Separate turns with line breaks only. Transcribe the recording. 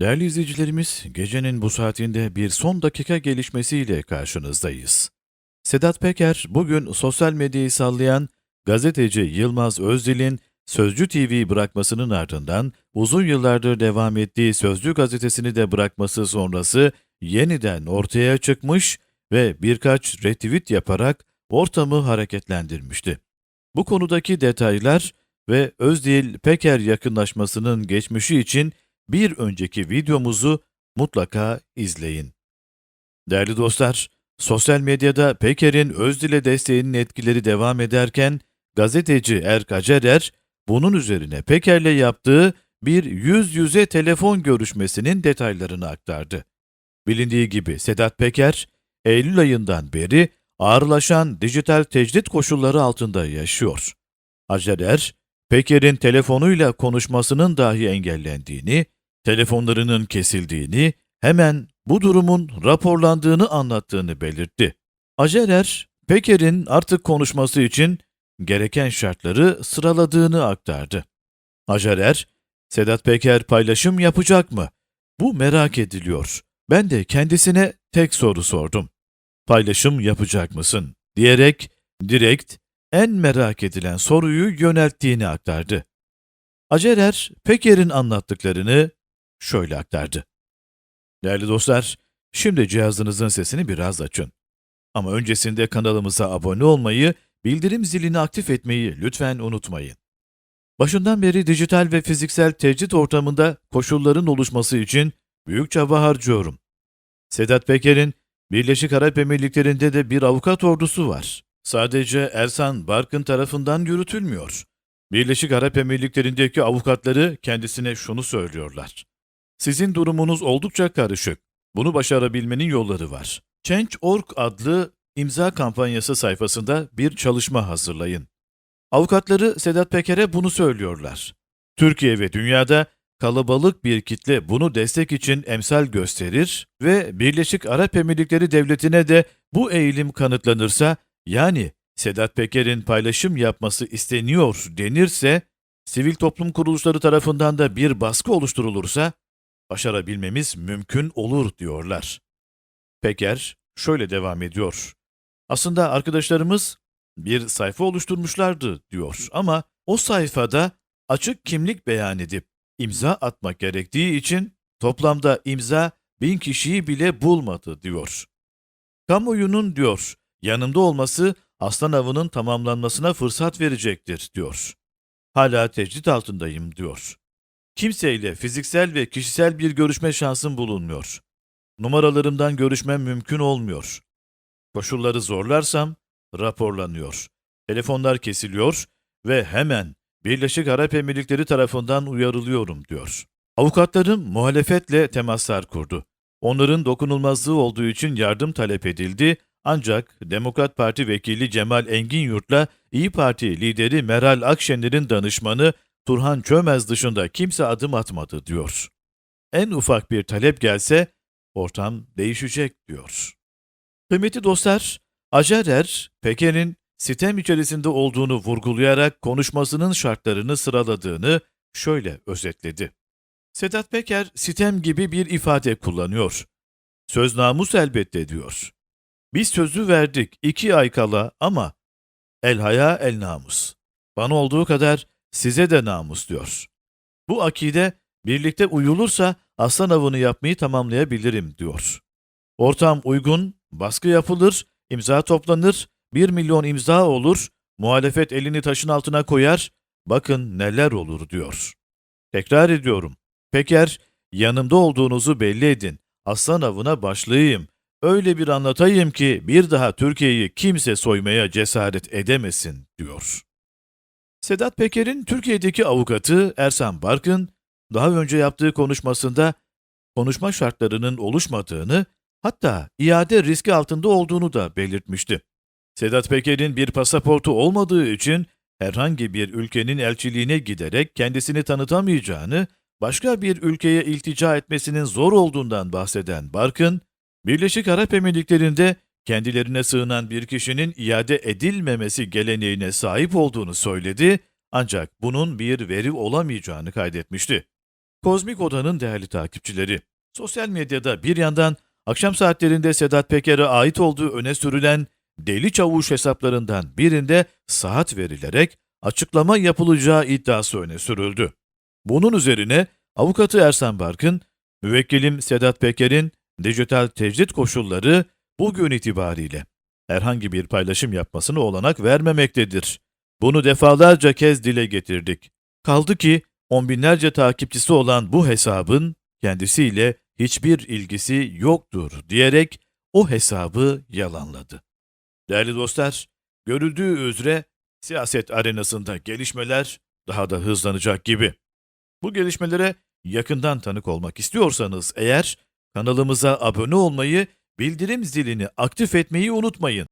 Değerli izleyicilerimiz, gecenin bu saatinde bir son dakika gelişmesiyle karşınızdayız. Sedat Peker bugün sosyal medyayı sallayan gazeteci Yılmaz Özdil'in Sözcü TV bırakmasının ardından uzun yıllardır devam ettiği Sözcü gazetesini de bırakması sonrası yeniden ortaya çıkmış ve birkaç retweet yaparak ortamı hareketlendirmişti. Bu konudaki detaylar ve Özdil Peker yakınlaşmasının geçmişi için bir önceki videomuzu mutlaka izleyin. Değerli dostlar, sosyal medyada Peker'in Özdil'e desteğinin etkileri devam ederken gazeteci Erk Acerer bunun üzerine Peker'le yaptığı bir yüz yüze telefon görüşmesinin detaylarını aktardı. Bilindiği gibi Sedat Peker, Eylül ayından beri ağırlaşan dijital tecrit koşulları altında yaşıyor. Acerer, Peker'in telefonuyla konuşmasının dahi engellendiğini, telefonlarının kesildiğini, hemen bu durumun raporlandığını anlattığını belirtti. Acerer, Peker'in artık konuşması için gereken şartları sıraladığını aktardı. Acerer, Sedat Peker paylaşım yapacak mı? Bu merak ediliyor. Ben de kendisine tek soru sordum. Paylaşım yapacak mısın? diyerek direkt en merak edilen soruyu yönelttiğini aktardı. Acerer, Peker'in anlattıklarını şöyle aktardı. Değerli dostlar, şimdi cihazınızın sesini biraz açın. Ama öncesinde kanalımıza abone olmayı, bildirim zilini aktif etmeyi lütfen unutmayın. Başından beri dijital ve fiziksel tecrit ortamında koşulların oluşması için büyük çaba harcıyorum. Sedat Peker'in Birleşik Arap Emirlikleri'nde de bir avukat ordusu var. Sadece Ersan Barkın tarafından yürütülmüyor. Birleşik Arap Emirlikleri'ndeki avukatları kendisine şunu söylüyorlar. Sizin durumunuz oldukça karışık. Bunu başarabilmenin yolları var. Change.org adlı imza kampanyası sayfasında bir çalışma hazırlayın. Avukatları Sedat Peker'e bunu söylüyorlar. Türkiye ve dünyada kalabalık bir kitle bunu destek için emsal gösterir ve Birleşik Arap Emirlikleri Devleti'ne de bu eğilim kanıtlanırsa, yani Sedat Peker'in paylaşım yapması isteniyor denirse, sivil toplum kuruluşları tarafından da bir baskı oluşturulursa, başarabilmemiz mümkün olur diyorlar. Peker şöyle devam ediyor. Aslında arkadaşlarımız bir sayfa oluşturmuşlardı diyor ama o sayfada açık kimlik beyan edip imza atmak gerektiği için toplamda imza bin kişiyi bile bulmadı diyor. Kamuoyunun diyor yanımda olması aslan avının tamamlanmasına fırsat verecektir diyor. Hala tecrit altındayım diyor. Kimseyle fiziksel ve kişisel bir görüşme şansım bulunmuyor. Numaralarımdan görüşmem mümkün olmuyor. Koşulları zorlarsam raporlanıyor. Telefonlar kesiliyor ve hemen Birleşik Arap Emirlikleri tarafından uyarılıyorum diyor. Avukatlarım muhalefetle temaslar kurdu. Onların dokunulmazlığı olduğu için yardım talep edildi ancak Demokrat Parti vekili Cemal Engin Yurt'la İyi Parti lideri Meral Akşener'in danışmanı Turhan Çömez dışında kimse adım atmadı diyor. En ufak bir talep gelse ortam değişecek diyor. Kıymetli dostlar, Acerer, Peker'in sitem içerisinde olduğunu vurgulayarak konuşmasının şartlarını sıraladığını şöyle özetledi. Sedat Peker sitem gibi bir ifade kullanıyor. Söz namus elbette diyor. Biz sözü verdik iki ay kala ama el haya el namus. Bana olduğu kadar size de namus diyor. Bu akide birlikte uyulursa aslan avını yapmayı tamamlayabilirim diyor. Ortam uygun, baskı yapılır, imza toplanır, 1 milyon imza olur, muhalefet elini taşın altına koyar, bakın neler olur diyor. Tekrar ediyorum. Peker, yanımda olduğunuzu belli edin. Aslan avına başlayayım. Öyle bir anlatayım ki bir daha Türkiye'yi kimse soymaya cesaret edemesin diyor. Sedat Peker'in Türkiye'deki avukatı Ersan Barkın, daha önce yaptığı konuşmasında konuşma şartlarının oluşmadığını, hatta iade riski altında olduğunu da belirtmişti. Sedat Peker'in bir pasaportu olmadığı için herhangi bir ülkenin elçiliğine giderek kendisini tanıtamayacağını, başka bir ülkeye iltica etmesinin zor olduğundan bahseden Barkın, Birleşik Arap Emirlikleri'nde kendilerine sığınan bir kişinin iade edilmemesi geleneğine sahip olduğunu söyledi ancak bunun bir veri olamayacağını kaydetmişti. Kozmik Oda'nın değerli takipçileri, sosyal medyada bir yandan akşam saatlerinde Sedat Peker'e ait olduğu öne sürülen Deli Çavuş hesaplarından birinde saat verilerek açıklama yapılacağı iddiası öne sürüldü. Bunun üzerine avukatı Ersan Barkın, müvekkilim Sedat Peker'in dijital tecrit koşulları bugün itibariyle herhangi bir paylaşım yapmasına olanak vermemektedir. Bunu defalarca kez dile getirdik. Kaldı ki on binlerce takipçisi olan bu hesabın kendisiyle hiçbir ilgisi yoktur diyerek o hesabı yalanladı. Değerli dostlar, görüldüğü üzere siyaset arenasında gelişmeler daha da hızlanacak gibi. Bu gelişmelere yakından tanık olmak istiyorsanız eğer kanalımıza abone olmayı, bildirim zilini aktif etmeyi unutmayın.